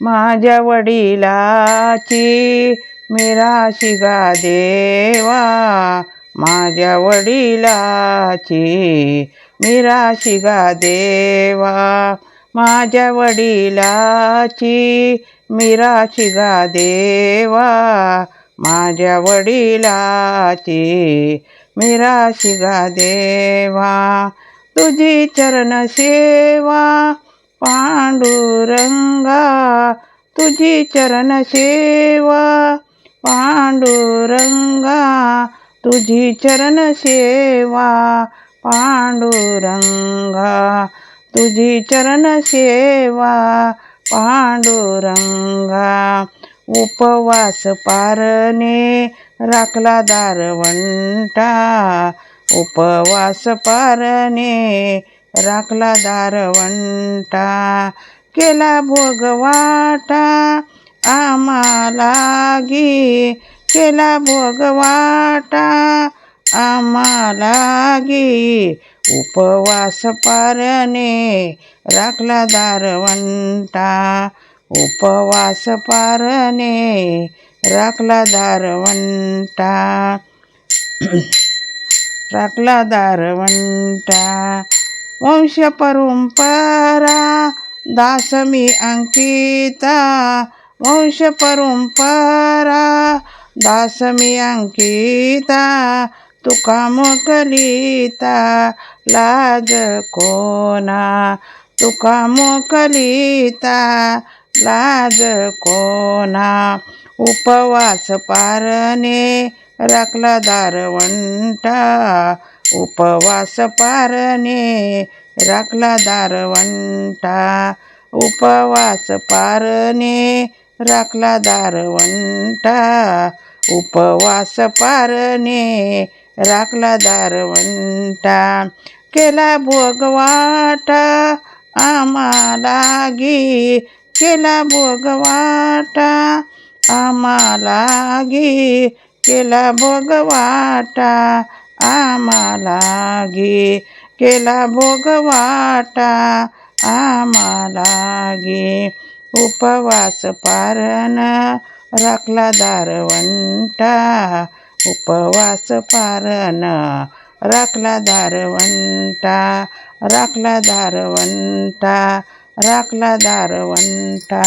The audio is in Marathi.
माझ्या वडिलाची मिराशी गा देवा. माझ्या वडिलाची मिराशी गा देवा. माझ्या वडिलाची मिराशी गा देवा. माझ्या वडिलाची मिराशी गा देवा. तुझी चरण सेवा पांडुरंगा तुझी चरण सेवा. पांडुरंगा तुझी चरण सेवा. पांडुरंगा तुझी चरण सेवा. पांडुरंगा उपवास पारणे राखला दारवंटा. उपवास पारणे राखला दारवंटा केला भोगवाटा आम्हाला गी केला भोगवाटा आम्हाला गी उपवास पारणे राखला दारवंटा. उपवास पारणे राखला दारवंटा. राखला दारवंटा. वंश परंपरा दास मी अंकिता वंश परंपरा दास मी अंकिता तुका मोकलिता लाज कोना तुका मोकलिता लाज कोना उपवास पारणे राखला दारवंटा उपवास पारणे राखला दारवंटा. उपवास पारणे राखला दारवंटा. उपवास पारणे राखला दारवंटा. केला भोगवाटा आम्हाला गी. केला भोगवाटा आम्हाला गी. केला भोगवाटा आम्हाला गी केला भोगवाटा आम्हाला गे उपवास पारण राखला दारवंटा. उपवास पारण राखला दारवंटा. राखला दारवंटा राखला दारवंटा.